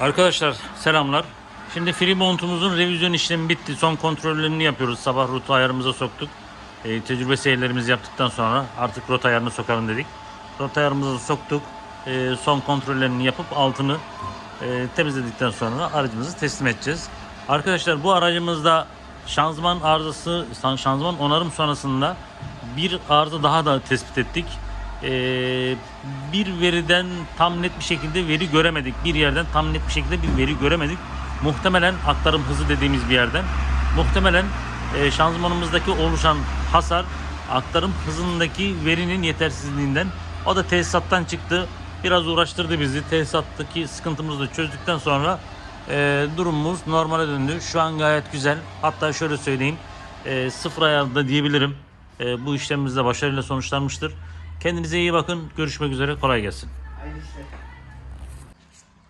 Arkadaşlar selamlar. Şimdi Fremont'umuzun revizyon işlemi bitti. Son kontrollerini yapıyoruz. Sabah rota ayarımıza soktuk. E, tecrübe seyirlerimizi yaptıktan sonra artık rota ayarını sokalım dedik. Rota ayarımızı soktuk. E, son kontrollerini yapıp altını e, temizledikten sonra aracımızı teslim edeceğiz. Arkadaşlar bu aracımızda şanzıman arızası, şanzıman onarım sonrasında bir arıza daha da tespit ettik. Ee, bir veriden tam net bir şekilde veri göremedik. Bir yerden tam net bir şekilde bir veri göremedik. Muhtemelen aktarım hızı dediğimiz bir yerden. Muhtemelen e, şanzımanımızdaki oluşan hasar aktarım hızındaki verinin yetersizliğinden. O da tesisattan çıktı. Biraz uğraştırdı bizi. Tesisattaki sıkıntımızı da çözdükten sonra e, durumumuz normale döndü. Şu an gayet güzel. Hatta şöyle söyleyeyim. E, sıfır ayarda diyebilirim. E, bu işlemimiz de başarıyla sonuçlanmıştır. Kendinize iyi bakın. Görüşmek üzere. Kolay gelsin.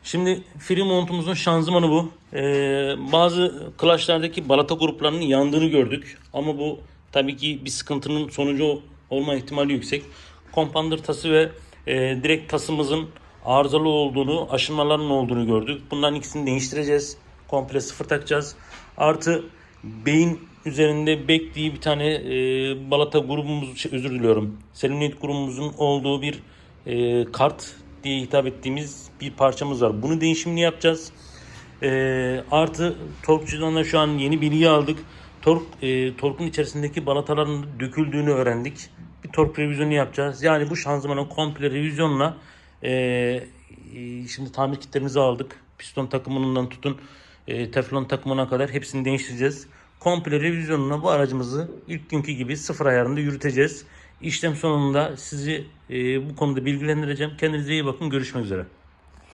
Şimdi Fremont'umuzun şanzımanı bu. Ee, bazı clutchlardaki balata gruplarının yandığını gördük. Ama bu tabii ki bir sıkıntının sonucu olma ihtimali yüksek. Kompander tası ve e, direkt tasımızın arızalı olduğunu, aşınmaların olduğunu gördük. Bunların ikisini değiştireceğiz. Komple sıfır takacağız. Artı beyin üzerinde diye bir tane e, balata grubumuz, şey, özür diliyorum. Selimniyet grubumuzun olduğu bir e, kart diye hitap ettiğimiz bir parçamız var. Bunu değişimini yapacağız. E, artı torkçudan da şu an yeni bilgi aldık. Tork, e, torkun içerisindeki balataların döküldüğünü öğrendik. Bir tork revizyonu yapacağız. Yani bu şanzımanın komple revizyonla e, e, şimdi tamir kitlerimizi aldık. Piston takımından tutun e, teflon takımına kadar hepsini değiştireceğiz. Komple revizyonuna bu aracımızı ilk günkü gibi sıfır ayarında yürüteceğiz. İşlem sonunda sizi e, bu konuda bilgilendireceğim. Kendinize iyi bakın. Görüşmek üzere.